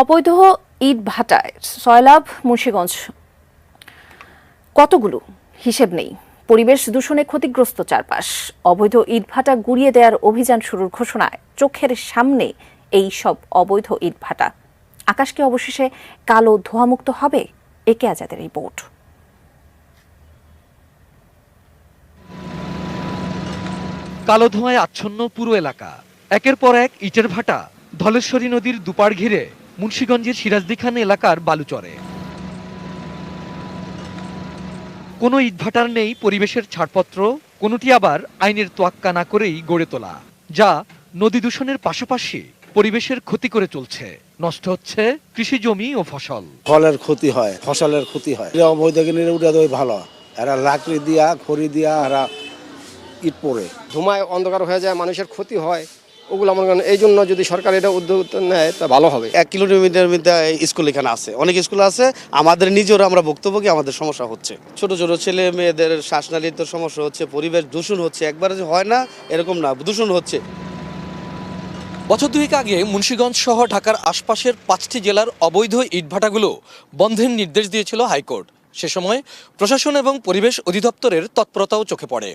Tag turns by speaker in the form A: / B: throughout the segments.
A: অবৈধ ইট ভাটায় সয়লাভ মুন্সীগঞ্জ। কতগুলো? হিসেব নেই। পরিবেশ দূষণে ক্ষতিগ্রস্ত চারপাশ। অবৈধ ইটভাটা গুড়িয়ে দেওয়ার অভিযান শুরুর ঘোষণায় চোখের সামনে এই সব অবৈধ ইটভাটা আকাশ কি অবশেষে কালো ধোঁয়ামুক্ত হবে? একে আজাদের রিপোর্ট।
B: কালো ধোঁয়ায় আচ্ছন্ন পুরো এলাকা। একের পর এক ইটের ভাটা ধলেশ্বরী নদীর দুপার ঘিরে মুন্সীগঞ্জের সিরাজদিখান এলাকার বালুচরে। কোনো ইটভাটার নেই পরিবেশের ছাড়পত্র, কোনোটি আবার আইনের তোয়াক্কা না করেই গড়ে তোলা, যা নদী দূষণের পাশাপাশি পরিবেশের ক্ষতি করে চলছে। নষ্ট হচ্ছে কৃষি জমি ও ফসল।
C: ফলের ক্ষতি হয়, ফসলের ক্ষতি হয়। অবৈধ উঠে দেয় ভালো। এরা লাকড়ি দিয়া, খড়ি দিয়া, এরা ইট পড়ে।
D: ধুমায় অন্ধকার হয়ে যায়, মানুষের ক্ষতি হয়। ওগুলো মনে করেন এই জন্য যদি সরকার এটা উদ্যোগ নেয় তা ভালো হবে।
E: এক কিলোমিটার মধ্যে স্কুল এখানে আছে। অনেক স্কুল আছে। আমাদের নিজেরা আমরা ভুক্তভোগী আমাদের সমস্যা হচ্ছে। ছোট ছোট ছেলে মেয়েদের শ্বাসনালীতে সমস্যা হচ্ছে পরিবেশ দূষণ হচ্ছে। একবারে যে হয় না এরকম না দূষণ হচ্ছে।
B: বছর দুয়েক আগে মুন্সীগঞ্জ সহ ঢাকার আশপাশের পাঁচটি জেলার অবৈধ ইটভাটাগুলো বন্ধের নির্দেশ দিয়েছিল হাইকোর্ট। সে সময় প্রশাসন এবং পরিবেশ অধিদপ্তরের তৎপরতাও চোখে পড়ে।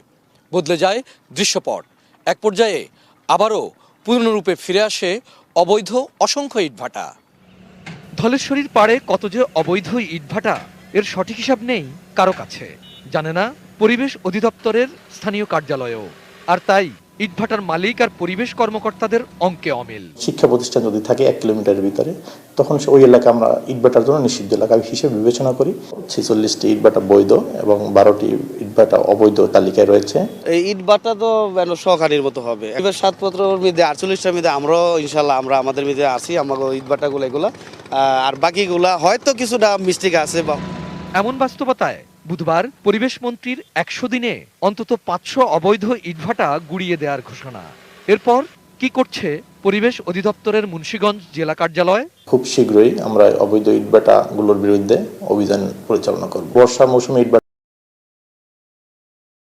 B: বদলে যায় দৃশ্যপট। এক পর্যায়ে আবারও পূর্ণরূপে ফিরে আসে অবৈধ অসংখ্য ইটভাটা। ধলেশ্বরীর পাড়ে কত যে অবৈধ ইটভাটা, এর সঠিক হিসাব নেই কারও কাছে। জানে না পরিবেশ অধিদপ্তরের স্থানীয় কার্যালয়েও। আর তাই ইটভাটার মালিক আর পরিবেশ কর্মকর্তাদের অঙ্কে অমিল।
F: শিক্ষা প্রতিষ্ঠান যদি থাকে এক কিলোমিটারের ভিতরে তখন ওই এলাকা আমরা ইটভাটার জন্য নিষিদ্ধ এলাকা হিসেবে বিবেচনা করি। ছেচল্লিশটি ইটভাটা বৈধ এবং বারোটি ইটভাটা অবৈধ তালিকায় রয়েছে।
E: এই ইট বাটা তো যেন সহকারীর মতো হবে। এবার সাতপত্রর মধ্যে আটচল্লিশটার মধ্যে আমরাও ইনশাল্লাহ আমরা আমাদের মধ্যে আছি আমাকে ইট বাটাগুলো এগুলো আর বাকিগুলা হয়তো কিছুটা মিস্টেক আছে বা
B: এমন বাস্তবতায় বুধবার পরিবেশ মন্ত্রীর একশো দিনে অন্তত পাঁচশো অবৈধ ইটভাটা গুড়িয়ে দেওয়ার ঘোষণা। এরপর কি করছে পরিবেশ অধিদপ্তরের মুন্সীগঞ্জ জেলা কার্যালয়?
F: খুব শীঘ্রই আমরা অবৈধ ইটভাটা গুলোর বিরুদ্ধে অভিযান পরিচালনা করব। বর্ষা মৌসুমে ইটভাটা